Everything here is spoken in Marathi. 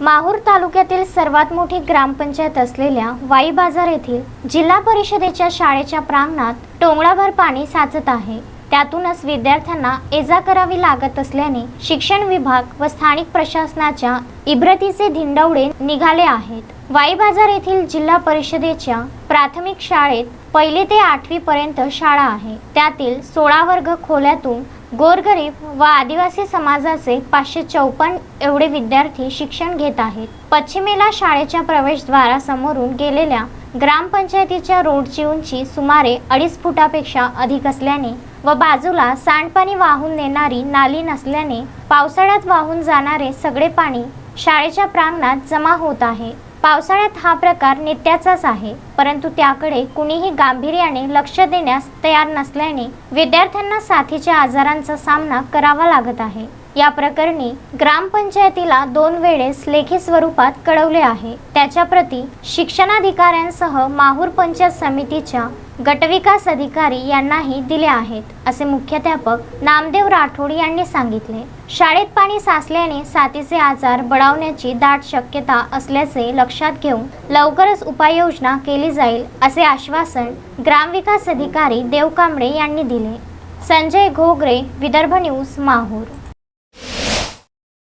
माहूर तालुक्यातील सर्वात मोठी ग्रामपंचायत असलेल्या वाई बाजार येथील जिल्हा परिषदेच्या शाळेच्या प्रांगणात टोंगळाभर पाणी साचत आहे. त्यातूनच विद्यार्थ्यांना एजा करावी लागत असल्याने शिक्षण विभाग व स्थानिक प्रशासनाच्या इब्रतीचे धिंडवडे निघाले आहेत. वाई बाजार येथील जिल्हा परिषदेच्या प्राथमिक शाळेत पहिले ते आठवी पर्यंत शाळा आहे. त्यातील सोळा वर्ग खोल्यातून गोरगरीब व आदिवासी समाजाचे पाचशे चौपन्न एवढे विद्यार्थी शिक्षण घेत आहेत. पश्चिमेला शाळेच्या प्रवेशद्वारासमोरून गेलेल्या ग्रामपंचायतीच्या रोडची उंची सुमारे अडीच फुटापेक्षा अधिक असल्याने व बाजूला सांडपाणी वाहून नेणारी नाली नसल्याने पावसाळ्यात वाहून जाणारे सगळे पाणी शाळेच्या प्रांगणात जमा होत आहे. पावसाळ्यात हा प्रकार नित्याचाच आहे परंतु त्याकडे कुणीही गांभीर्याने लक्ष देण्यास तयार नसल्याने विद्यार्थ्यांना साथीच्या आजारांचा सामना करावा लागत आहे. या प्रकरणी ग्रामपंचायतीला दोन वेळेस लेखी स्वरूपात कळवले आहे. त्याच्या प्रती शिक्षणाधिकाऱ्यांसह माहूर पंचायत समितीच्या गटविकास अधिकारी यांनाही दिले आहेत असे मुख्याध्यापक नामदेव राठोड यांनी सांगितले. शाळेत पाणी साचल्याने साथीचे आजार बळावण्याची दाट शक्यता असल्याचे लक्षात घेऊन लवकरच उपाययोजना केली जाईल असे आश्वासन ग्रामविकास अधिकारी देव कांबळे यांनी दिले. संजय घोगरे विदर्भ न्यूज माहूर.